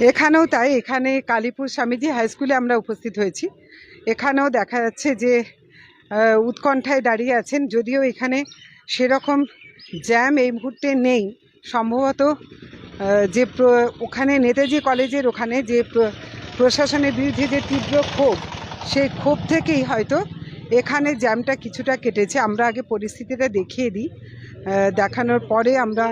এখানেও তাই, এখানে কালীপুর স্বামীজি হাই স্কুলে আমরা উপস্থিত হয়েছি। এখানেও দেখা যাচ্ছে যে উৎকণ্ঠায় দাঁড়িয়ে আছেন, যদিও এখানে সেরকম জ্যাম এই মুহূর্তে নেই। সম্ভবত যে ওখানে নেতাজি কলেজের ওখানে যে প্র- প্রশাসনের বিরুদ্ধে যে তীব্র ক্ষোভ, সেই ক্ষোভ থেকেই হয়তো এখানে জ্যামটা কিছুটা কেটেছে। আমরা আগে পরিস্থিতিটা দেখিয়ে দিই। দেখানোর পরে আমরা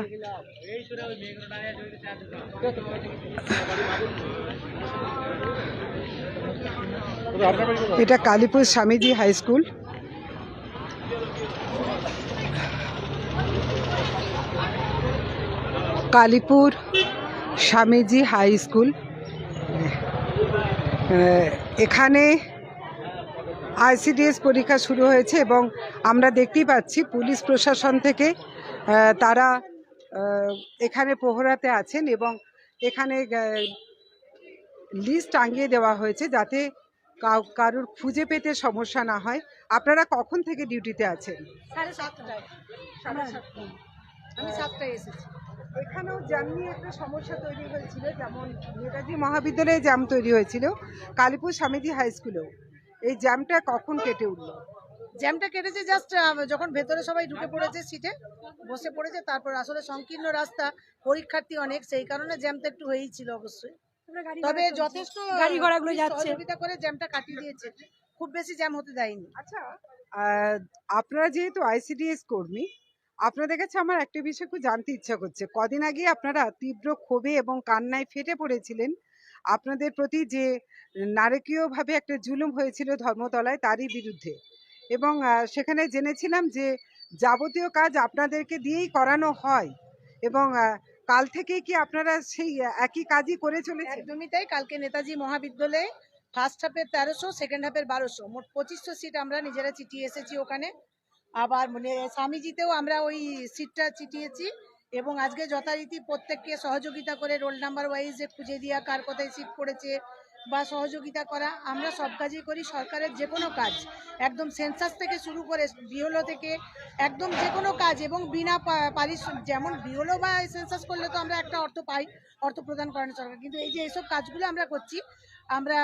এটা Kalipur Swamiji high school. Kalipur Swamiji high school. এখানে আইসিডিএস পরীক্ষা শুরু হয়েছে এবং আমরা দেখতেই পাচ্ছি পুলিশ প্রশাসন থেকে তারা এখানে প্রহরাতে আছেন এবং এখানে লিস্ট টাঙিয়ে দেওয়া হয়েছে যাতে কারোর খুঁজে পেতে সমস্যা না হয়। আপনারা কখন থেকে ডিউটিতে আছেন? সাড়ে সাতটায়। আমি সাতটায় এসেছি। এখানেও নিয়ে একটা সমস্যা তৈরি হয়েছিল যেমন নেতাজি মহাবিদ্যালয়ে জ্যাম তৈরি হয়েছিল কালীপুর স্বামীজি হাই স্কুলেও। এই জ্যামটা কখন কেটে উঠল? জ্যামটা কেটেছে জাস্ট যখন ভেতরে সবাই ঢুকে পড়েছে সিটে বসে পড়েছে তারপর আসলে সংকীর্ণ রাস্তা পরীক্ষার্থী অনেক সেই কারণে জ্যামটা একটু হয়েই ছিল অবশ্যই। তবে যথেষ্ট গাড়ি ঘোড়াগুলো যাচ্ছে। সহযোগিতা করে জ্যামটা কাটিয়ে দিয়েছে। খুব বেশি জ্যাম হতে দেয়নি। আচ্ছা। আহ, আপনারা যেহেতু আইসিডিএস কর্মী আপনাদের কাছে আমার একটা বিষয় খুব জানতে ইচ্ছা করছে। কদিন আগে আপনারা তীব্র ক্ষোভে এবং কান্নায় ফেটে পড়েছিলেন। আপনাদের প্রতি যে নারকীয়ভাবে একটা জুলুম হয়েছিল ধর্মতলায় তারই বিরুদ্ধে। এবং সেখানে জেনেছিলাম যে যাবতীয় কাজ আপনাদেরকে দিয়েই করানো হয় এবং কাল থেকেই কি আপনারা সেই একই কাজই করে চলেছেন? একদমই তাই। কালকে নেতাজি মহাবিদ্যালয়ে ফার্স্ট হাফের তেরোশো সেকেন্ড হাফের বারোশো। মোট পঁচিশশো সিট আমরা নিজেরা চিটিয়ে এসেছি ওখানে। আবার মানে স্বামীজিতেও আমরা ওই সিটটা চিটিয়েছি এবং আজকে যথারীতি প্রত্যেককে সহযোগিতা করে রোল নাম্বার ওয়াইজে খুঁজে দেওয়া কার কোথায় সিট পড়েছে বা সহযোগিতা করা আমরা সব কাজই করি সরকারের যে কোনো কাজ। একদম সেন্সাস থেকে শুরু করে বিওলো থেকে একদম যে কোনো কাজ এবং বিনা পা- পারিশ্রমিক যেমন বিওলো বা সেন্সাস করলে তো আমরা একটা অর্থ পাই অর্থ প্রদান করেন সরকার। কিন্তু এই যে এইসব কাজগুলো আমরা করছি আমরা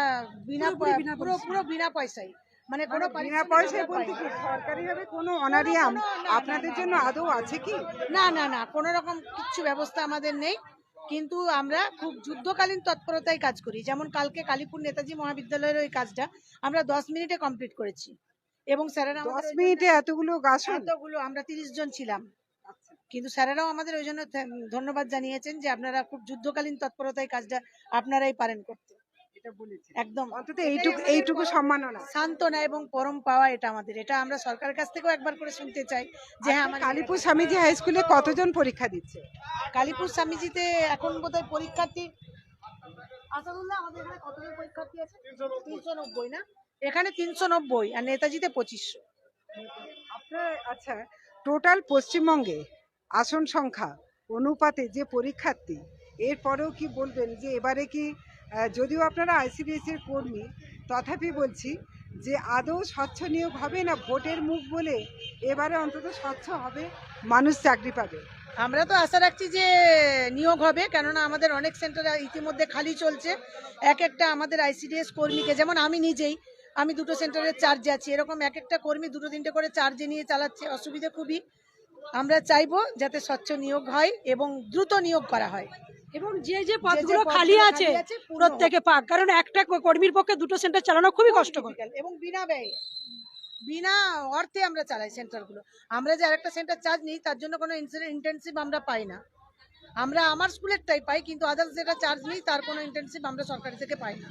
বিনা পুরো পুরো বিনা পয়সায়। মানে কোনো বিনা পয়সায় বলতে কি সরকারিভাবে কোনো অনারিয়াম আপনাদের জন্য আদৌ আছে কি? না না না কোনো রকম কিচ্ছু ব্যবস্থা আমাদের নেই। কিন্তু আমরা খুব যুদ্ধকালীন তৎপরতায় কাজ করি। যেমন কালকে কালীপুর নেতাজি মহাবিদ্যালয়ের ওই কাজটা আমরা দশ মিনিটে কমপ্লিট করেছি। এবং স্যারেরা দশ মিনিটে এতগুলো গাছ এতগুলো আমরা তিরিশ জন ছিলাম। কিন্তু স্যারেরাও আমাদের ওই জন্য ধন্যবাদ জানিয়েছেন যে আপনারা খুব যুদ্ধকালীন তৎপরতায় কাজটা আপনারাই পারেন করতে। একদম। অন্তত এইটুকু এইটুকু সম্মাননা সান্ত্বনা এবং পরম পাওয়া এটা আমাদের। এটা আমরা সরকারের কাছ থেকেও একবার করে শুনতে চাই যে হ্যাঁ আমার কালীপুর স্বামীজি হাই স্কুলে কতজন পরীক্ষা দিচ্ছে? কালীপুর স্বামীজিতে এখন বোধহয় পরীক্ষার্থী আসাদুল্লাহ আমাদের এখানে কতজন পরীক্ষার্থী আছে? তিনশো নব্বই না? এখানে তিনশো নব্বই আর নেতাজিতে পঁচিশশো। আপনার আচ্ছা টোটাল পশ্চিমবঙ্গে আসন সংখ্যা অনুপাতে যে পরীক্ষার্থী এরপরেও কি বলবেন যে এবারে কি যদিও আপনারা আইসিডিএস এর কর্মী, তথাপি বলছি যে আদৌ স্বচ্ছ নিয়োগ হবে না ভোটের মুখ বলে এবারে অন্তত স্বচ্ছ হবে, মানুষ চাকরি পাবে। আমরা তো আশা রাখছি যে নিয়োগ হবে, কেননা আমাদের অনেক সেন্টার ইতিমধ্যে খালি চলছে। এক একটা আমাদের আইসিডিএস কর্মীকে, যেমন আমি নিজেই, আমি দুটো সেন্টারের চার্জে আছি, এরকম এক একটা কর্মী দুটো তিনটে করে চার্জে নিয়ে চালাচ্ছে, অসুবিধা খুবই। আমরা চাইব যাতে স্বচ্ছ নিয়োগ হয় এবং দ্রুত নিয়োগ করা হয়। এবং যে যে পদগুলো খালি আছে প্রত্যেকে পাক। কারণ একটা কর্মীর পক্ষে দুটো সেন্টার চালানো খুবই কষ্টকর। এবং বিনা ব্যয়ে বিনা অর্থে আমরা চালাই সেন্টারগুলো। আমরা যে আরেকটা সেন্টার চার্জ নিই তার জন্য কোনো ইন্টেনসিভ আমরা পাই না। আমরা আমার স্কুলেরটাই পাই কিন্তু আদার্স যেটা চার্জ নিই তার কোনো ইন্টেনসিভ আমরা সরকারি থেকে পাই না।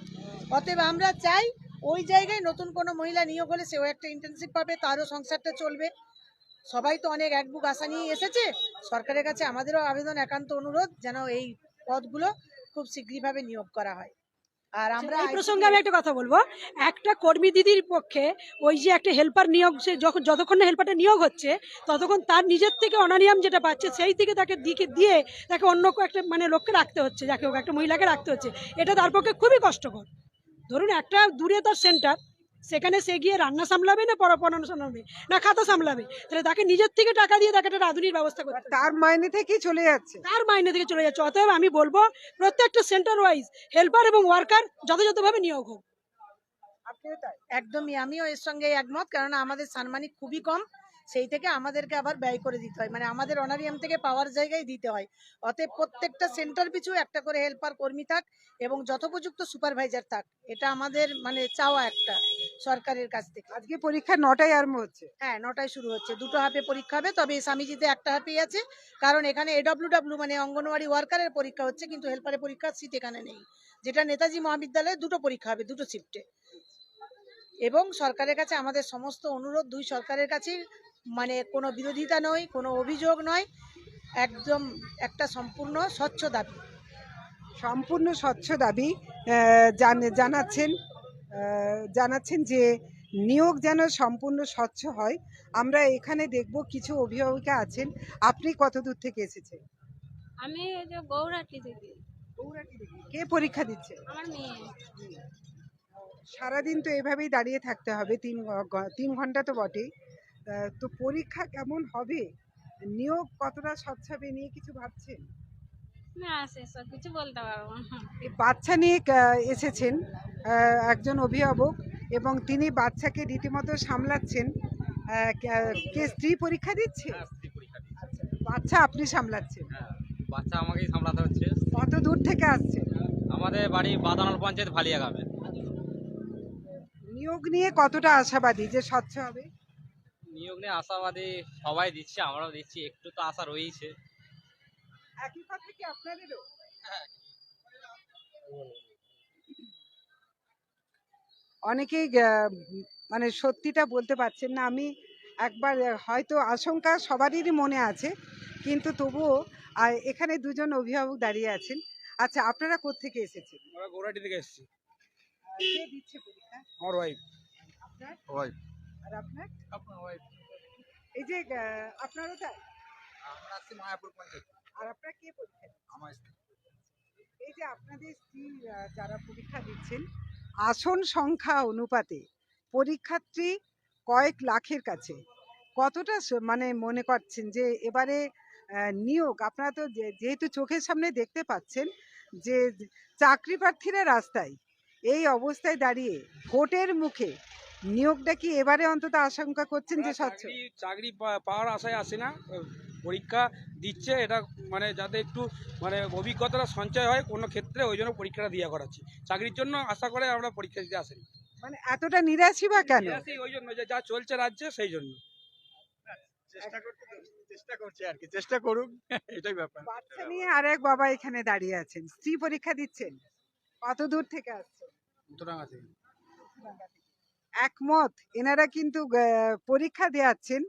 অতএব আমরা চাই ওই জায়গায় নতুন কোনো মহিলা নিয়োগ হলে সেও একটা ইন্টেনসিভ পাবে তারও সংসারটা চলবে। সবাই তো অনেক এক বুক আশা নিয়ে এসেছে। সরকারের কাছে আমাদেরও আবেদন একান্ত অনুরোধ যেন এই পদগুলো খুব শীঘ্রভাবে নিয়োগ করা হয়। আর আমরা এই প্রসঙ্গে আমি একটা কথা বলব। একটা কর্মী দিদির পক্ষে ওই যে একটা হেল্পার নিয়োগ সে যখন যতক্ষণ না হেল্পারটা নিয়োগ হচ্ছে ততক্ষণ তার নিজের থেকে অনানিয়াম যেটা পাচ্ছে সেই থেকে তাকে দিকে দিয়ে তাকে অন্য একটা মানে লোককে রাখতে হচ্ছে যাকে হোক একটা মহিলাকে রাখতে হচ্ছে। এটা তার পক্ষে খুবই কষ্টকর। ধরুন একটা দূরে তার সেন্টার সেখানে সে গিয়ে রান্না সামলাবে না পড়া পড়ানো সামলাবে? না খাতা সামলাবে? তাহলে তাকে নিজের থেকে টাকা দিয়ে তাকে একটা রাঁধুনির ব্যবস্থা করতে তার মাইনে থেকেই চলে যাচ্ছে। তার মাইনে থেকে চলে যাচ্ছে। অতএব আমি বলব প্রত্যেকটা সেন্টার ওয়াইজ হেল্পার এবং ওয়ার্কার যথাযথভাবে নিয়োগ হোক। একদমই আমিও এর সঙ্গে একমত। কারণ আমাদের সানমানি খুবই কম। সেই থেকে আমাদেরকে আবার ব্যয় করে দিতে হয়। মানে আমাদের অনারিয়াম থেকে পাওয়ার জায়গায় দিতে হয়। অতএব প্রত্যেকটা সেন্টার পিছু একটা করে হেল্পার কর্মী থাক এবং যথোপযুক্ত সুপারভাইজার থাক। এটা আমাদের মানে চাওয়া একটা। সরকারের কাছ থেকে। আজকে পরীক্ষা নটায় আরম্ভ হচ্ছে। হ্যাঁ নটায় শুরু হচ্ছে। দুটো হাফে পরীক্ষা হবে তবে স্বামীজিতে একটা হাফেই আছে। কারণ এখানে এডব্লিউ ডাব্লিউ মানে অঙ্গনওয়াড়ি ওয়ার্কারের পরীক্ষা হচ্ছে কিন্তু হেল্পারের পরীক্ষার সিট এখানে নেই। যেটা নেতাজি মহাবিদ্যালয়ে দুটো পরীক্ষা হবে দুটো শিফটে এবং সরকারের কাছে আমাদের সমস্ত অনুরোধ দুই সরকারের কাছে মানে কোনো বিরোধিতা নয় কোনো অভিযোগ নয়। একদম একটা সম্পূর্ণ স্বচ্ছ দাবি। সম্পূর্ণ স্বচ্ছ দাবি জানাচ্ছেন জানাচ্ছেন যে নিয়োগ যেন সম্পূর্ণ স্বচ্ছ হয়। আমরা এখানে দেখব কিছু অভিভাবিকা আছেন। আপনি কত দূর থেকে এসেছেন? আমি যে গৌরাটি থেকে। কে পরীক্ষা দিচ্ছে? আমার মেয়ে। সারাদিন তো এভাবেই দাঁড়িয়ে থাকতে হবে। তিন তিন ঘণ্টা তো বটেই। তো পরীক্ষা কেমন হবে? নিয়োগ কতটা স্বচ্ছ হবে নিয়ে কিছু ভাবছেন? না সেসব কিছু বলতে পারব না। এই বাচ্চা নিয়ে এসেছেন একজন অভিভাবক এবং তিনি বাচ্চাকে রীতিমতো সামলাচ্ছেন। কে- স্ত্রী পরীক্ষা দিচ্ছে? হ্যাঁ, স্ত্রী পরীক্ষা দিচ্ছে। আচ্ছা, বাচ্চা আপনি সামলাচ্ছেন? হ্যাঁ, বাচ্চা আমাকেই সামলাতে হচ্ছে। কত দূর থেকে আসছে আমাদের বাড়ি বাদানল পঞ্চায়েত ভালিয়া গ্রামে। নিয়োগ নিয়ে কতটা আশাবাদী যে স্বচ্ছ হবে? নিয়োগ নিয়ে আশাবাদী সবাই দিচ্ছে আমরাও দিচ্ছি একটু তো আশা রয়েছে একই কি আপনাদেরও? অনেকেই মানে সত্যিটা বলতে পারছেন না। আমি একবার হয়তো আশঙ্কা সবারই মনে আছে কিন্তু তবুও এখানে দুজন অভিভাবক দাঁড়িয়ে আছেন। আচ্ছা আপনারা কোত্থেকে এসেছেন? আমরা গৌরাটি থেকে এসেছি। কে দিচ্ছে পরীক্ষা? আমার ওয়াইফ আপনার? ওয়াইফ আর আপনার? আপনার ওয়াইফ এই যে আপনারও তাই? আমরা মায়াপুর পঞ্চায়েত। আর আপনার কে পরীক্ষা আমার এই যে আপনাদের স্ত্রী যারা পরীক্ষা দিচ্ছেন আসন সংখ্যা অনুপাতে পরীক্ষার্থী কয়েক লাখের কাছে। কতটা মানে মনে করছেন যে এবারে নিয়োগ আপনারা তো যে- যেহেতু চোখের সামনে দেখতে পাচ্ছেন যে চাকরি প্রার্থীরা রাস্তায় এই অবস্থায় দাঁড়িয়ে ভোটের মুখে নিয়োগটা কি এবারে অন্তত আশঙ্কা করছেন যে স্বচ্ছ? চাকরি পাওয়ার আশায় আসে না। পরীক্ষা দিচ্ছে এটা মানে যাতে একটু মানে অভিজ্ঞতাটা সঞ্চয় হয় কোনো ক্ষেত্রে ওই জন্য পরীক্ষাটা দিয়ে করাচ্ছি। চাকরির জন্য আশা করে আমরা পরীক্ষা দিতে আসেনি। মানে এতটা নিরাশি বা কেন? ওই জন্য যে যা চলছে রাজ্যে সেই জন্য। চেষ্টা করছে আর কি চেষ্টা করুক এটাই ব্যাপার। বাচ্চা নিয়ে আর এক বাবা এখানে দাঁড়িয়ে আছেন। স্ত্রী পরীক্ষা দিচ্ছেন। কত দূর থেকে আসছেন একমত। এনারা কিন্তু পরীক্ষা দেওয়াচ্ছেন।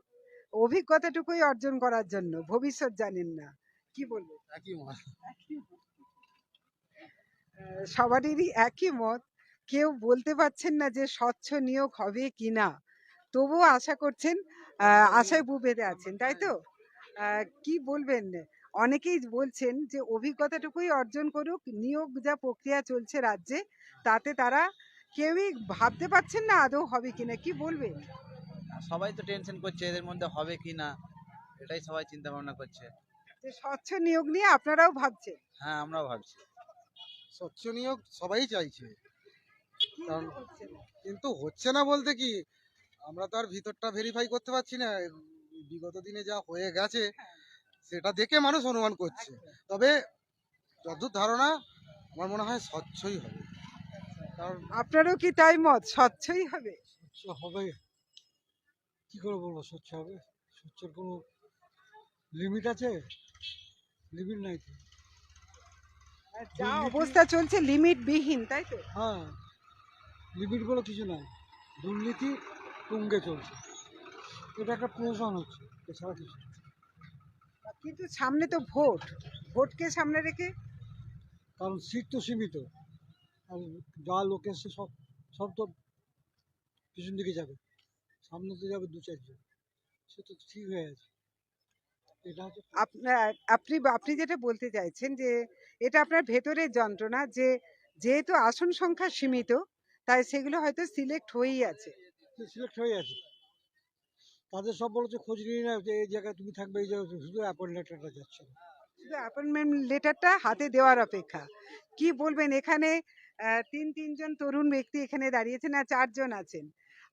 অভিজ্ঞতাটুকুই অর্জন করার জন্য ভবিষ্যৎ জানেন না। কি বলব? সবারই একই মত। কেউ বলতে পারছেন না যে স্বচ্ছ নিয়োগ হবে কিনা। তবুও আশা করছেন আশায় বু বেঁধে আছেন তাই তো? কি বলবেন? অনেকেই বলছেন যে অভিজ্ঞতাটুকুই অর্জন করুক নিয়োগ যা প্রক্রিয়া চলছে রাজ্যে তাতে তারা কেউই ভাবতে পারছেন না আদৌ হবে কিনা। কি বলবেন? সবাই তো টেনশন করছে এদের মধ্যে হবে কি না এটাই সবাই চিন্তা ভাবনা করছে। যে স্বচ্ছ নিয়োগ নিয়ে আপনারাও ভাবছেন? হ্যাঁ আমরাও ভাবছি। স্বচ্ছ নিয়োগ সবাই চাইছে। কারণ- কিন্তু হচ্ছে না বলতে কি আমরা তো আর ভিতরটা ভেরিফাই করতে পারছি না। বিগত দিনে যা হয়ে গেছে সেটা দেখে মানুষ অনুমান করছে। তবে যতদূর ধারণা আমার মনে হয় স্বচ্ছই হবে। কারণ আপনারও কি তাই মত? স্বচ্ছই হবে? স্বচ্ছ হবে কি করে বলব স্বচ্ছ হবে? স্বচ্ছের কোনো লিমিট আছে? লিমিট নাই তো। যা অবস্থা চলছে লিমিট বিহীন তাই তো? হ্যাঁ লিমিট বলে কিছু নাই। দুর্নীতি তুঙ্গে চলছে। এটা একটা প্রশাসন হচ্ছে এছাড়া কিছু কিন্তু সামনে তো ভোট। ভোটকে সামনে রেখে? কারণ সিট তো সীমিত। আর যা লোক এসছে সব সব তো পিছন দিকে যাবে। সামনে তো যাবে দু চারজন। সে তো ঠিক হয়ে আছে আপনার আপনি আপনি যেটা বলতে চাইছেন যে এটা আপনার ভেতরের যন্ত্রণা যে যেহেতু আসন সংখ্যা সীমিত তাই সেগুলো হয়তো সিলেক্ট হয়েই আছে। সিলেক্ট হয়ে আছে। তাদের সব বলেছে খোঁজ নিয়ে না যে এই জায়গায় তুমি থাকবে এই জায়গায় শুধু অ্যাপয়েন্ট লেটারটা যাচ্ছে। শুধু অ্যাপয়েন্টমেন্ট লেটারটা হাতে দেওয়ার অপেক্ষা। কি বলবেন এখানে তিন তিনজন তরুণ ব্যক্তি এখানে দাঁড়িয়েছেন আর চারজন আছেন।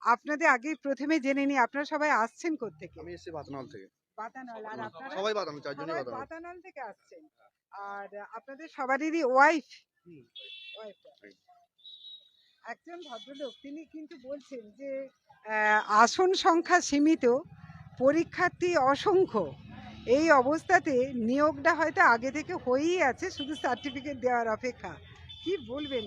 আপনাদের আগে প্রথমে জেনে নিই আপনারা সবাই আসছেন কোত্থেকে? আমি এসেছি বাতনল থেকে। বাতানল আর আপনারা? সবাই বাতানল চারজনই বাতানল। বাতানল থেকে আসছেন। আর আপনাদের সবারই ওয়াইফ ওয়াইফ একজন ভদ্রলোক তিনি কিন্তু বলছেন যে আসন সংখ্যা সীমিত পরীক্ষার্থী অসংখ্য। এই অবস্থাতে নিয়োগটা হয়তো আগে থেকে হয়েই আছে শুধু সার্টিফিকেট দেওয়ার অপেক্ষা। কি বলবেন?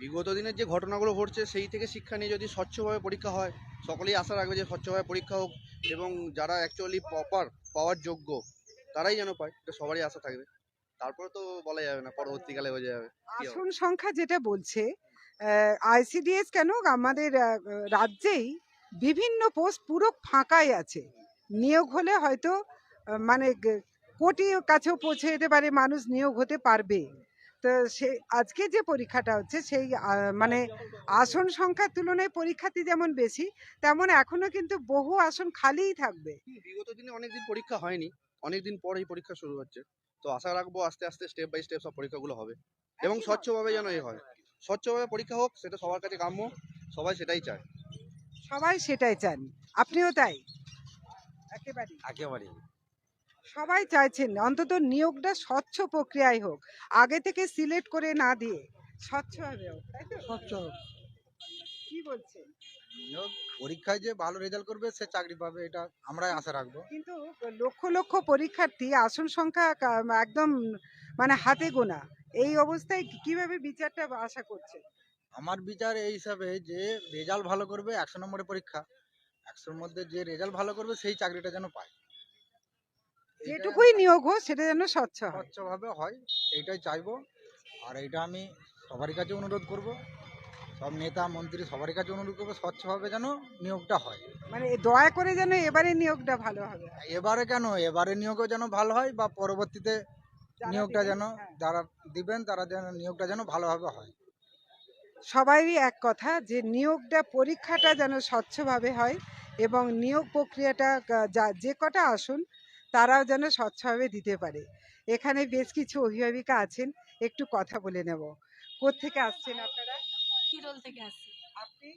বিগত দিনের যে ঘটনাগুলো ঘটছে, সেই থেকে শিক্ষা নিয়ে যদি স্বচ্ছভাবে পরীক্ষা হয়, সকলেই আশা রাখবে যে স্বচ্ছভাবে পরীক্ষা হোক এবং যারা অ্যাকচুয়ালি প্রপার পাওয়ার যোগ্য, তারাই যেন পায়। এটা সবারই আশা থাকবে। তারপরে তো বলা যাবে না, পরবর্তীকালে হয়ে যাবে। আসন সংখ্যা যেটা বলছে আইসিডিএস কেন আমাদের রাজ্যেই বিভিন্ন পোস্ট পুরো ফাঁকাই আছে। নিয়োগ হলে হয়তো মানে কোটি কাছেও পৌঁছে যেতে পারে, মানুষ নিয়োগ হতে পারবে। তো সে আজকে যে পরীক্ষাটা হচ্ছে সেই মানে আসন সংখ্যার তুলনায় পরীক্ষার্থী যেমন বেশি তেমন এখনও কিন্তু বহু আসন খালিই থাকবে। বিগত দিনে অনেকদিন পরীক্ষা হয়নি অনেকদিন পর এই পরীক্ষা শুরু হচ্ছে। তো আশা রাখব আস্তে আস্তে স্টেপ বাই স্টেপ সব পরীক্ষাগুলো হবে। এবং স্বচ্ছভাবে যেন এ হয়। স্বচ্ছভাবে পরীক্ষা হোক সেটা সবার কাছে কাম্য সবাই সেটাই চায়। সবাই সেটাই চান আপনিও তাই? একেবারে একেবারে সবাই চাইছেন অন্তত নিয়োগটা স্বচ্ছ প্রক্রিয়ায় হোক। আগে থেকে সিলেক্ট করে না দিয়ে স্বচ্ছভাবে হোক তাই তো? স্বচ্ছ কি বলছেন? নিয়োগ পরীক্ষায় যে ভালো রেজাল্ট করবে সে চাকরি পাবে এটা আমরাই আশা রাখব। কিন্তু লক্ষ লক্ষ পরীক্ষার্থী আসন সংখ্যা একদম মানে হাতে গোনা। এই অবস্থায় কীভাবে বিচারটা আশা করছেন? আমার বিচার এই হিসাবে যে রেজাল্ট ভালো করবে একশো নম্বরের পরীক্ষা একশোর মধ্যে যে রেজাল্ট ভালো করবে সেই চাকরিটা যেন পায়। যেটুকুই নিয়োগ হোক সেটা যেন স্বচ্ছ হয়। স্বচ্ছভাবে হয় এইটাই চাইব। আর এইটা আমি সবারই কাছে অনুরোধ করব। সব নেতা মন্ত্রী সবারই কাছে অনুরোধ করব স্বচ্ছভাবে যেন নিয়োগটা হয়। মানে দয়া করে যেন এবারে নিয়োগটা ভালো হবে। এবারে কেন? এবারে নিয়োগও যেন ভালো হয় বা পরবর্তীতে নিয়োগটা যেন হ্যাঁ। যারা দিবেন তারা যেন নিয়োগটা যেন ভালোভাবে হয়। সবারই এক কথা যে নিয়োগটা পরীক্ষাটা যেন স্বচ্ছভাবে হয় এবং নিয়োগ প্রক্রিয়াটা যা যে কটা আসুন তারাও যেন স্বচ্ছভাবে দিতে পারে। এখানে বেশ কিছু অভিভাবিকা আছেন একটু কথা বলে নেব। কোত্থেকে আসছেন আপনারা? কিরল থেকে আসছি। আপনি?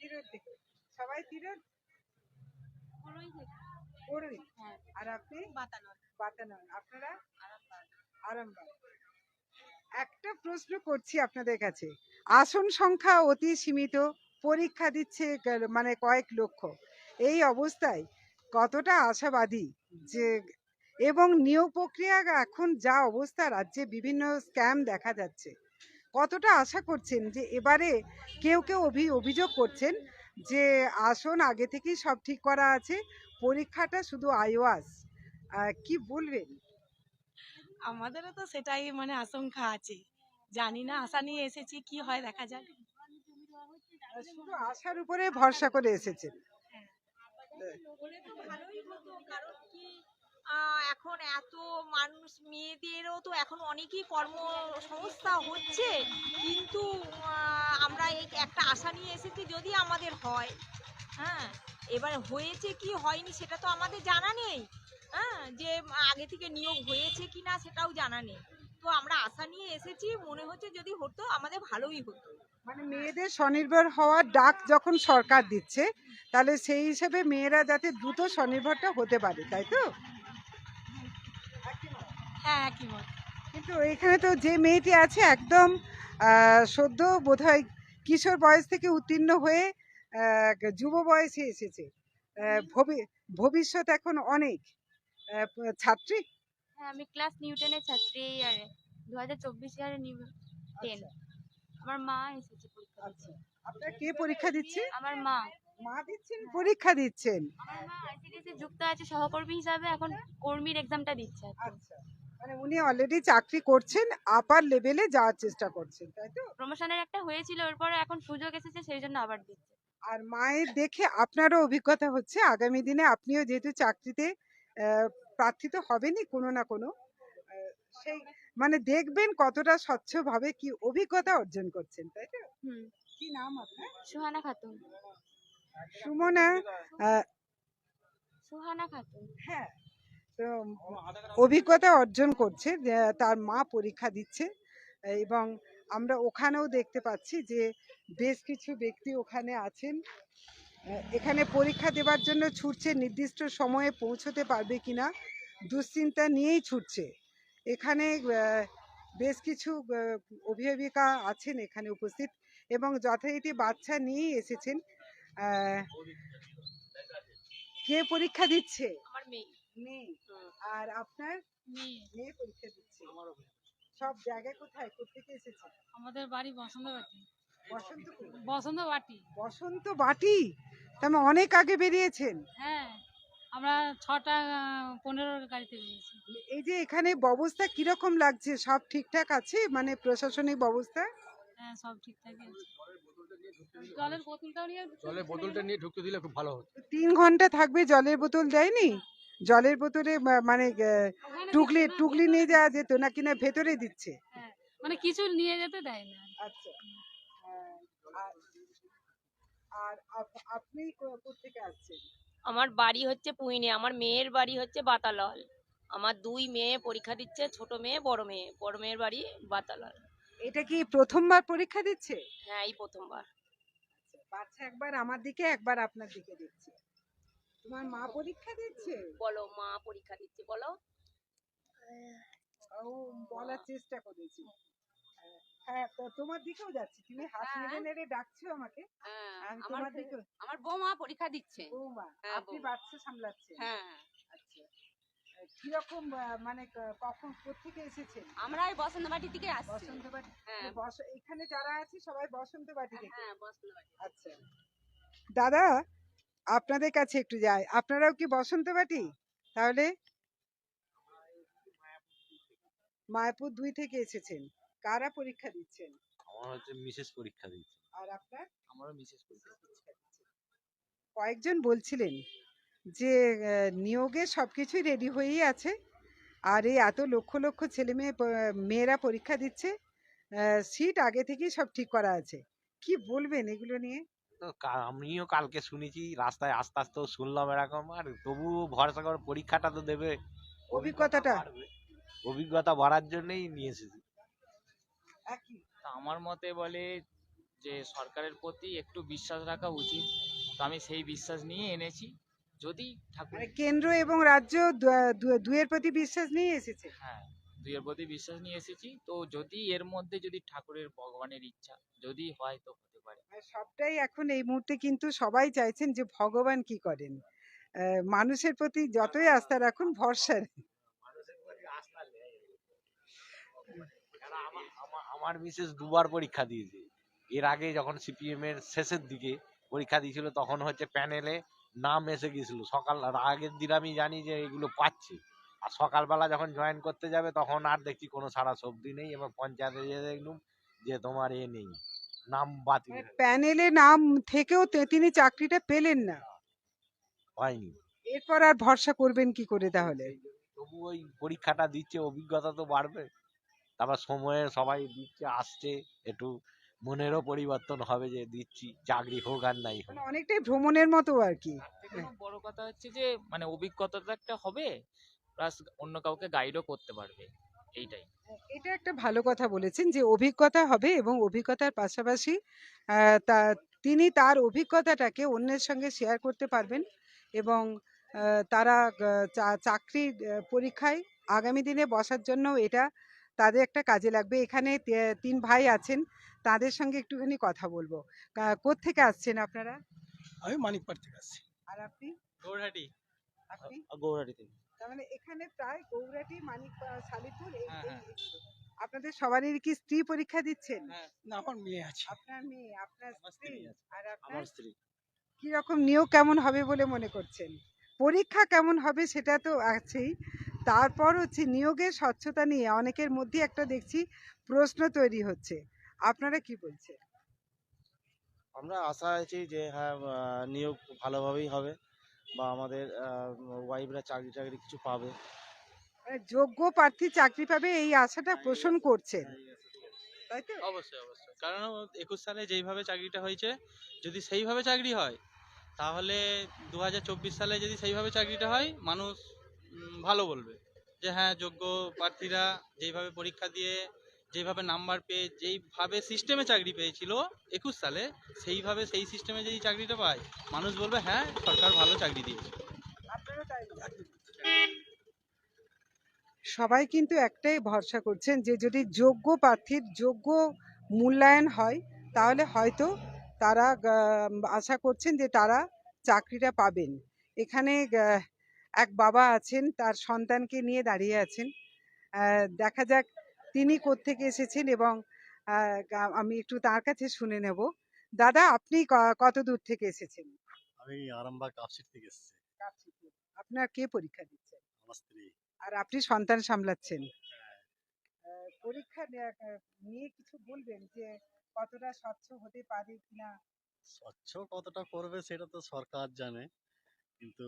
তিরুর থেকে। সবাই তিরুর করুন আর আপনি? বাতানন। আপনারা? আরামবাগ। একটা প্রশ্ন করছি আপনাদের কাছে। আসন সংখ্যা অতি সীমিত পরীক্ষা দিচ্ছে মানে কয়েক লক্ষ। এই অবস্থায় কতটা আশাবাদী যে এবং নিয়োগ প্রক্রিয়া এখন যা অবস্থা রাজ্যে বিভিন্ন স্ক্যাম দেখা যাচ্ছে। কতটা আশা করছেন যে এবারে কেউ কেউ অভি অভিযোগ করছেন যে আসন আগে থেকেই সব ঠিক করা আছে পরীক্ষাটা শুধু আইওয়াস। কি বলবেন? আমাদেরও তো সেটাই মানে আশঙ্কা আছে। জানি না আশা নিয়ে এসেছি কি হয় দেখা যাক। শুধু আশার উপরে ভরসা করে এসেছেন। হলে তো ভালোই হতো কারণ কি এখন এত মানুষ মেয়েদেরও তো এখন অনেকই কর্মসংস্থা হচ্ছে কিন্তু আমরা এই একটা আশা নিয়ে এসেছি যদি আমাদের হয় হ্যাঁ। এবার হয়েছে কি হয়নি সেটা তো আমাদের জানা নেই হ্যাঁ। যে আগে থেকে নিয়োগ হয়েছে কি না সেটাও জানা নেই। তো আমরা আশা নিয়ে এসেছি মনে হচ্ছে যদি হতো আমাদের ভালোই হতো। মানে মেয়েদের স্বনির্ভর হওয়ার ডাক যখন সরকার দিচ্ছে তাহলে সেই হিসেবে মেয়েরা যাতে দ্রুত স্বনির্ভরটা হতে পারে তাই তো? হ্যাঁ একই মত। কিন্তু এখানে তো যে মেয়েটি আছে একদম সদ্য বোধহয় কিশোর বয়স থেকে উত্তীর্ণ হয়ে যুব বয়সে এসেছে। ভবি- ভবিষ্যৎ এখন অনেক ছাত্রী। হ্যাঁ আমি ক্লাস নিউটেনের ছাত্রী এই ইয়ারে দু হাজার চব্বিশ ইয়ারে নিউ টেন আমার মা এসেছে পরীক্ষা। আচ্ছা। আপনার কে পরীক্ষা দিচ্ছে? আমার মা। মা দিচ্ছেন পরীক্ষা দিচ্ছেন? আমার মা আইসিডিএসে যুক্ত আছে সহকর্মী হিসাবে এখন কর্মীর এক্সামটা দিচ্ছে আচ্ছা। মানে উনি অলরেডি চাকরি করছেন আপার লেভেলে যাওয়ার চেষ্টা করছেন তাই তো? প্রমোশনের একটা হয়েছিল এরপরে এখন সুযোগ এসেছে সেই জন্য আবার দিচ্ছে। আর মায়ের দেখে আপনারও অভিজ্ঞতা হচ্ছে আগামী দিনে আপনিও যেহেতু চাকরিতে আহ, প্রার্থিত হবেনই কোনো না কোনো। সেই মানে দেখবেন কতটা স্বচ্ছভাবে কি অভিজ্ঞতা অর্জন করছেন তাই তো? কি নাম আপনার? সুহানা খাতুন। সুমনা সুহানা খাতুন। হ্যাঁ তো অভিজ্ঞতা অর্জন করছে তার মা পরীক্ষা দিচ্ছে এবং আমরা ওখানেও দেখতে পাচ্ছি যে বেশ কিছু ব্যক্তি ওখানে আছেন। এখানে পরীক্ষা দেওয়ার জন্য ছুটছে নির্দিষ্ট সময়ে পৌঁছতে পারবে কিনা দুশ্চিন্তা নিয়েই ছুটছে। এখানে বেশ কিছু অভিভাবিকা আছেন এখানে উপস্থিত এবং যথারীতি বাচ্চা নিয়েই এসেছেন। কে পরীক্ষা দিচ্ছে? মেয়ে। আর আপনার? মেয়ে। পরীক্ষা দিচ্ছে। সব জায়গায় কোথায়? কোথেকে এসেছে? আমাদের বাড়ি বসন্তবাটি। বসন্ত বাটি। তার মানে অনেক আগে বেরিয়েছেন। হ্যাঁ আমরা ছটা পনেরো গাড়িতে বেরিয়েছি। এই যে এখানে ব্যবস্থা কীরকম লাগছে? সব ঠিকঠাক আছে? মানে প্রশাসনিক ব্যবস্থা? হ্যাঁ সব ঠিকঠাকই আছে। জলের বোতলটাও নিয়ে জলের বোতলটা নিয়ে ঢুকতে দিলে খুব ভালো হতো। তিন ঘণ্টা থাকবে জলের বোতল দেয়নি? জলের বোতলে মানে টুকলি টুকলি নিয়ে যাওয়া যেত নাকি না ভেতরে দিচ্ছে? হ্যাঁ, মানে কিছু নিয়ে যেতে দেয় না। আচ্ছা। আর আপ- আপনি কোথেকে আসছেন? আমার বাড়ি হচ্ছে পুইনে আমার মেয়ের বাড়ি হচ্ছে বাতালাল। আমার দুই মেয়ে পরীক্ষা দিচ্ছে ছোট মেয়ে বড় মেয়ে। বড় মেয়ের বাড়ি বাতালাল। এটা কি প্রথমবার পরীক্ষা দিচ্ছে? হ্যাঁ এই প্রথমবার। বাচ্চা একবার আমার দিকে একবার আপনার দিকে দিচ্ছে তোমার মা পরীক্ষা দিচ্ছে? বলো মা পরীক্ষা দিচ্ছে বলো। ও বলার চেষ্টা করেছি। হ্যাঁ তো তোমার দিকেও যাচ্ছি। তুমি হাত হ্যাঁ। নেড়ে নেড়ে ডাকছো আমাকে। আমি তোমার দিকে আমার বৌমা পরীক্ষা দিচ্ছে। বৌমা হ্যাঁ, আপনি বাচ্চা সামলাচ্ছেন। হ্যাঁ। আচ্ছা। কীরকম মানে কখন কোথেকে এসেছেন? আমরা এই বসন্তবাটি থেকে আসছি। বসন্তবাটি হ্যাঁ। বস এখানে যারা আছে সবাই বসন্তবাটি থেকে হ্যাঁ বসন্তবাটি। আচ্ছা। দাদা আপনাদের কাছে একটু যাই। আপনারাও কি বসন্তবাটি? তাহলে? মায়াপুর দুই থেকে এসেছেন। কারা পরীক্ষা দিচ্ছেন? আমার হচ্ছে মিসেস পরীক্ষা দিচ্ছে আর আপনার? আমারও মিসেস পরীক্ষা দিচ্ছে। কয়েকজন বলছিলেন যে নিয়োগে সবকিছুই রেডি হয়েই আছে আর এই এত লক্ষ লক্ষ ছেলে মেয়ে মেয়েরা পরীক্ষা দিচ্ছে সিট আগে থেকেই সব ঠিক করা আছে। কি বলবেন এগুলো নিয়ে? তো আমিও কালকে শুনেছি রাস্তায় আস্তে আস্তে শুনলাম এরকম আর তবুও ভরসা করে পরীক্ষাটা তো দেবে। অভিজ্ঞতাটা। অভিজ্ঞতা বাড়ার জন্যই নিয়ে এসেছি। তা আমার মতে বলে যে সরকারের প্রতি একটু বিশ্বাস রাখা উচিত। তো আমি সেই বিশ্বাস নিয়ে এনেছি। যদি ঠাকুর মানে কেন্দ্র এবং রাজ্য দুয়ের প্রতি বিশ্বাস নিয়ে এসেছে? হ্যাঁ দুইয়ের প্রতি বিশ্বাস নিয়ে এসেছি। তো যদি এর মধ্যে যদি ঠাকুরের ভগবানের ইচ্ছা যদি হয় তো হতে পারে। সবটাই এখন এই মুহূর্তে কিন্তু সবাই চাইছেন যে ভগবান কি করেন। মানুষের প্রতি যতই আস্থা রাখুন ভরসা আমার মিসেস দুবার পরীক্ষা দিয়েছে। এর আগে যখন সিপিএম এর শেষের দিকে পরীক্ষা দিয়েছিল তখন হচ্ছে প্যানেলে নাম এসে গেছিল। সকাল আগের দিন আমি জানি যে এগুলো পাচ্ছে। আর সকালবেলা যখন জয়েন করতে যাবে তখন আর দেখছি কোনো সারা সবজি নেই। এবং পঞ্চায়েতে যেয়ে দেখলুম যে তোমার এ নেই। নাম বাতিল প্যানেলে নাম থেকেও তিনি চাকরিটা পেলেন না। হয়নি। এরপর আর ভরসা করবেন কি করে তাহলে? তবু ওই পরীক্ষাটা দিচ্ছে অভিজ্ঞতা তো বাড়বে। তারপর সময়ে সবাই দিচ্ছে আসছে একটু মনেরও পরিবর্তন হবে যে দিচ্ছি চাকরি হোক আর নাই হোক। মানে অনেকটাই ভ্রমণের মতো আর কি। বড় কথা হচ্ছে যে মানে অভিজ্ঞতাটা একটা হবে প্লাস অন্য কাউকে গাইডও করতে পারবে এইটাই। এটা একটা ভালো কথা বলেছেন যে অভিজ্ঞতা হবে এবং অভিজ্ঞতার পাশাপাশি তা তিনি তার অভিজ্ঞতাটাকে অন্যের সঙ্গে শেয়ার করতে পারবেন এবং তারা চা- চাকরির পরীক্ষায় আগামী দিনে বসার জন্য এটা তাদের একটা কাজে লাগবে। এখানে তিন ভাই আছেন তাদের সঙ্গে একটুখানি কথা বলব। কা- কোত্থেকে আসছেন আপনারা? আমি মানিকপাট থেকে আসছি। আর আপনি? গৌরহাটি। আপনি? গৌরহাটি থেকে। তার মানে এখানে প্রায় গৌরাটি মানিক শালিপুর এই হ্যাঁ, হ্যাঁ। আপনাদের সবারই কি স্ত্রী পরীক্ষা দিচ্ছেন? না আমার মেয়ে আছে। আপনার মেয়ে আপনার স্ত্রী স্ত্রী আর আপনার স্ত্রী। কি রকম নিয়োগ কেমন হবে বলে মনে করছেন? পরীক্ষা কেমন হবে সেটা তো আছেই। তারপর হচ্ছে নিয়োগের স্বচ্ছতা নিয়ে অনেকের মধ্যে একটা দেখছি প্রশ্ন তৈরি হচ্ছে। আপনারা কি বলছেন? আমরা আশা আছি যে হ্যাঁ নিয়োগ ভালোভাবেই হবে বা আমাদের ওয়াইফরা চাকরি টাকরি কিছু পাবে। মানে যোগ্য প্রার্থী চাকরি পাবে এই আশাটা পোষণ করছেন। তাই তো? অবশ্যই অবশ্যই। কারণ একুশ সালে যেইভাবে চাকরিটা হয়েছে যদি সেইভাবে চাকরি হয় তাহলে দু হাজার চব্বিশ সালে যদি সেইভাবে চাকরিটা হয়, মানুষ ভালো বলবে। যে হ্যাঁ যোগ্য প্রার্থীরা যেইভাবে পরীক্ষা দিয়ে, যেইভাবে নাম্বার পেয়ে, যেইভাবে সিস্টেমে চাকরি পেয়েছিল একুশ সালে, সেইভাবে সেই সিস্টেমে যদি চাকরিটা পায়, মানুষ বলবে হ্যাঁ সরকার ভালো চাকরি দিয়েছে। সবাই কিন্তু একটাই ভরসা করছেন যে যদি যোগ্য প্রার্থীর যোগ্য মূল্যায়ন হয়, তাহলে হয়তো তারা আশা করছেন যে তারা চাকরিটা পাবেন। এখানে এক বাবা আছেন তার সন্তানকে নিয়ে দাঁড়িয়ে আছেন। দেখা যাক তিনি কোত্থেকে এসেছেন এবং আমি একটু তার কাছে শুনে নেব। দাদা আপনি কত দূর থেকে এসেছেন? আমি আরামবাগ কাপসিট থেকে এসেছি। আপনার কে পরীক্ষা দিচ্ছেন আমার স্ত্রী। আর আপনি সন্তান সামলাচ্ছেন? পরীক্ষা নিয়ে কিছু বলবেন যে কতটা স্বচ্ছ হতে পারে কিনা? স্বচ্ছ কতটা করবে সেটা তো সরকার জানে। কিন্তু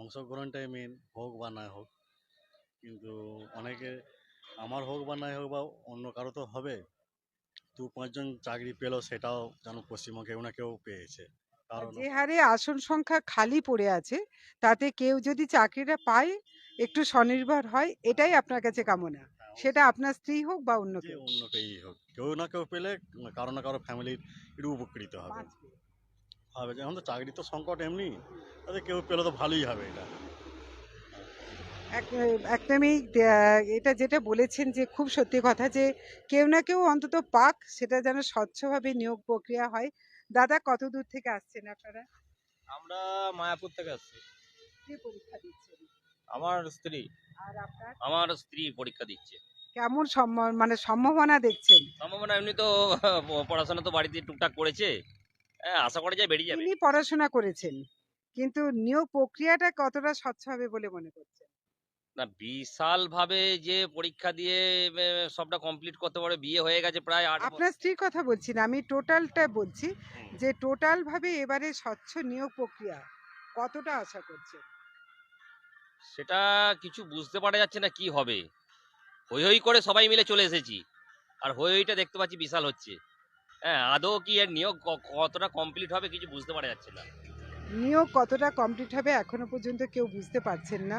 অংশগ্রহণটাই মেন হোক বা না হোক। কিন্তু অনেকে আমার হোক বা নাই হোক বা অন্য কারও তো হবে। দু পাঁচজন চাকরি পেল সেটাও যেন পশ্চিমবঙ্গে কেউ না কেউ পেয়েছে। যে হারে আসন সংখ্যা খালি পড়ে আছে তাতে কেউ যদি চাকরিটা পায় একটু স্বনির্ভর হয় এটাই আপনার কাছে কামনা। সেটা আপনার স্ত্রী হোক বা অন্য কেউ। অন্য কেউই হোক কেউ না কেউ পেলে কারও না কারও ফ্যামিলির একটু উপকৃত হবে। হবে এখন তো চাকরি তো সংকট এমনি তাতে কেউ পেলে তো ভালোই হবে এটা। এক- একদমই এটা যেটা বলেছেন যে খুব সত্যি কথা যে কেউ না কেউ অন্তত পাক সেটা যেন স্বচ্ছভাবে নিয়োগ প্রক্রিয়া হয়। দাদা কত দূর থেকে আসছেন আপনারা? আমরা মায়াপুর থেকে আসছি। কি পরীক্ষা দিচ্ছেন? আমার স্ত্রী। আর আপনার? আমার স্ত্রী পরীক্ষা দিচ্ছে। কেমন সম্ম- মানে সম্ভাবনা দেখছেন? সম্ভাবনা এমনি তো পড়াশোনা তো বাড়িতে টুকটাক করেছে। হ্যাঁ আশা করা যায় বেরিয়ে যাবে। তিনি পড়াশোনা করেছেন কিন্তু নিয়োগ প্রক্রিয়াটা কতটা স্বচ্ছ হবে বলে মনে করছেন? না বিশাল ভাবে যে পরীক্ষা দিয়ে সবটা কমপ্লিট করতে পারে বিয়ে হয়ে গেছে প্রায় আট আপনার স্ত্রীর কথা বলছি না আমি টোটালটা বলছি যে টোটাল ভাবে এবারে স্বচ্ছ নিয়োগ প্রক্রিয়া কতটা আশা করছেন? সেটা কিছু বুঝতে পারা যাচ্ছে না কি হবে। হই হই করে সবাই মিলে চলে এসেছি। আর হই হইটা দেখতে পাচ্ছি বিশাল হচ্ছে। হ্যাঁ আদৌ কি এর নিয়োগ কতটা কমপ্লিট হবে কিছু বুঝতে পারা যাচ্ছে না। নিয়োগ কতটা কমপ্লিট হবে এখনও পর্যন্ত কেউ বুঝতে পারছেন না।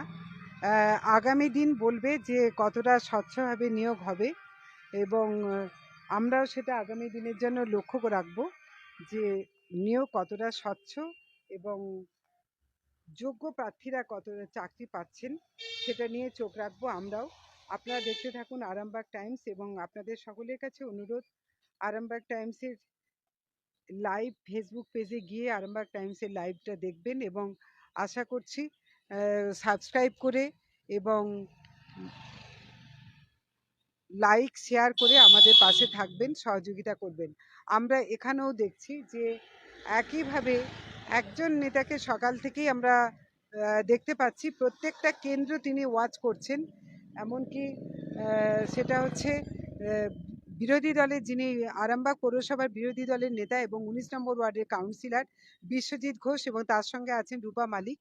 আগামী দিন বলবে যে কতটা স্বচ্ছভাবে নিয়োগ হবে এবং আমরাও সেটা আগামী দিনের জন্য লক্ষ্য রাখব যে নিয়োগ কতটা স্বচ্ছ এবং যোগ্য প্রার্থীরা কতটা চাকরি পাচ্ছেন সেটা নিয়ে চোখ রাখব আমরাও। আপনারা দেখতে থাকুন আরামবাগ টাইমস এবং আপনাদের সকলের কাছে অনুরোধ, আরামবাগ টাইমসের লাইভ ফেসবুক পেজে গিয়ে আরামবাগ টাইমসের লাইভটা দেখবেন এবং আশা করছি সাবস্ক্রাইব করে এবং লাইক, শেয়ার করে আমাদের পাশে থাকবেন, সহযোগিতা করবেন। আমরা এখানেও দেখছি যে একইভাবে একজন নেতাকে সকাল থেকেই আমরা দেখতে পাচ্ছি। প্রত্যেকটা কেন্দ্র তিনি ওয়াচ করছেন। এমনকি সেটা হচ্ছে বিরোধী দলের যিনি আরামবাগ পৌরসভার বিরোধী দলের নেতা এবং উনিশ নম্বর ওয়ার্ডের কাউন্সিলর বিশ্বজিৎ ঘোষ এবং তার সঙ্গে আছেন রূপা মালিক।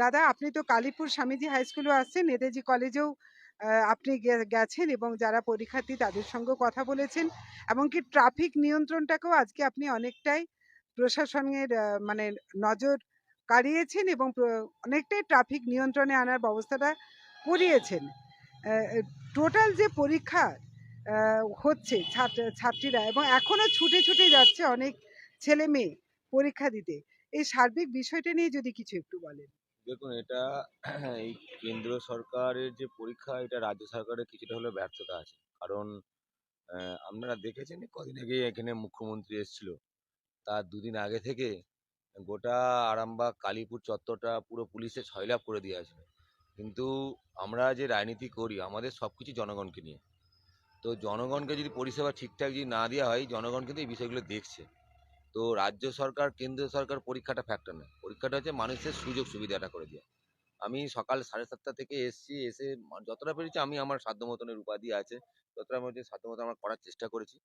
দাদা, আপনি তো কালীপুর স্বামীজি হাই স্কুলেও আসছেন নেতাজি কলেজেও আপনি গেছেন এবং যারা পরীক্ষার্থী তাদের সঙ্গেও কথা বলেছেন। এমনকি ট্রাফিক নিয়ন্ত্রণটাকেও আজকে আপনি অনেকটাই প্রশাসনের মানে নজর কাড়িয়েছেন এবং অনেকটাই ট্রাফিক নিয়ন্ত্রণে আনার ব্যবস্থাটা করিয়েছেন। টোটাল যে পরীক্ষা হচ্ছে ছাত্র- ছাত্রীরা এবং এখনও ছুটে ছুটে যাচ্ছে অনেক ছেলে মেয়ে পরীক্ষা দিতে। এই সার্বিক বিষয়টা নিয়ে যদি কিছু একটু বলেন। দেখুন, এটা এই কেন্দ্র সরকারের যে পরীক্ষা, এটা রাজ্য সরকারের কিছুটা হলেও ব্যর্থতা আছে। কারণ আপনারা দেখেছেন কদিন আগে এখানে মুখ্যমন্ত্রী এসেছিল। তার দুদিন আগে থেকে গোটা আরামবাগ, কালীপুর চত্বরটা পুরো পুলিশে ছয়লাভ করে দিয়ে আছে। কিন্তু আমরা যে রাজনীতি করি, আমাদের সব কিছু জনগণকে নিয়ে। তো জনগণকে যদি পরিষেবা ঠিকঠাক যদি না দেওয়া হয়, জনগণ কিন্তু এই বিষয়গুলো দেখছে। তো রাজ্য সরকার কেন্দ্র সরকার পরীক্ষাটা ফ্যাক্টর নয়। পরীক্ষাটা হচ্ছে মানুষের সুযোগ সুবিধাটা করে দেওয়া আমি সকাল সাড়ে সাতটা থেকে এসেছি, এসে যতটা পেরেছি আমি আমার সাধ্য মতনের উপাধি আছে। যতটা মধ্যে সাধ্য মতো আমরা করার চেষ্টা করেছি।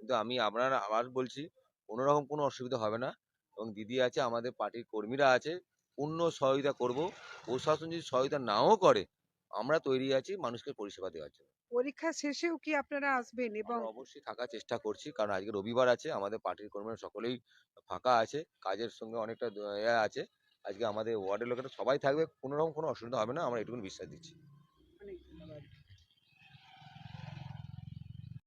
কিন্তু আমি আপনার আবার বলছি কোনোরকম কোনো অসুবিধা হবে না। এবং দিদি আছে আমাদের পার্টির কর্মীরা আছে পূর্ণ সহযোগিতা করব। প্রশাসন যদি সহযোগিতা নাও করে আমরা তৈরি আছি মানুষকে পরিষেবা দেওয়ার জন্য। পরীক্ষা শেষেও কি আপনারা আসবেন এবং অবশ্যই থাকার চেষ্টা করছি কারণ আজকে রবিবার আছে আমাদের পার্টির কর্মীরা সকলেই ফাঁকা আছে কাজের সঙ্গে অনেকটা আছে। আজকে আমাদের ওয়ার্ডের লোকেরা সবাই থাকবে কোনো রকম কোনো অসুবিধা হবে না আমরা এটুকুন বিশ্বাস দিচ্ছি।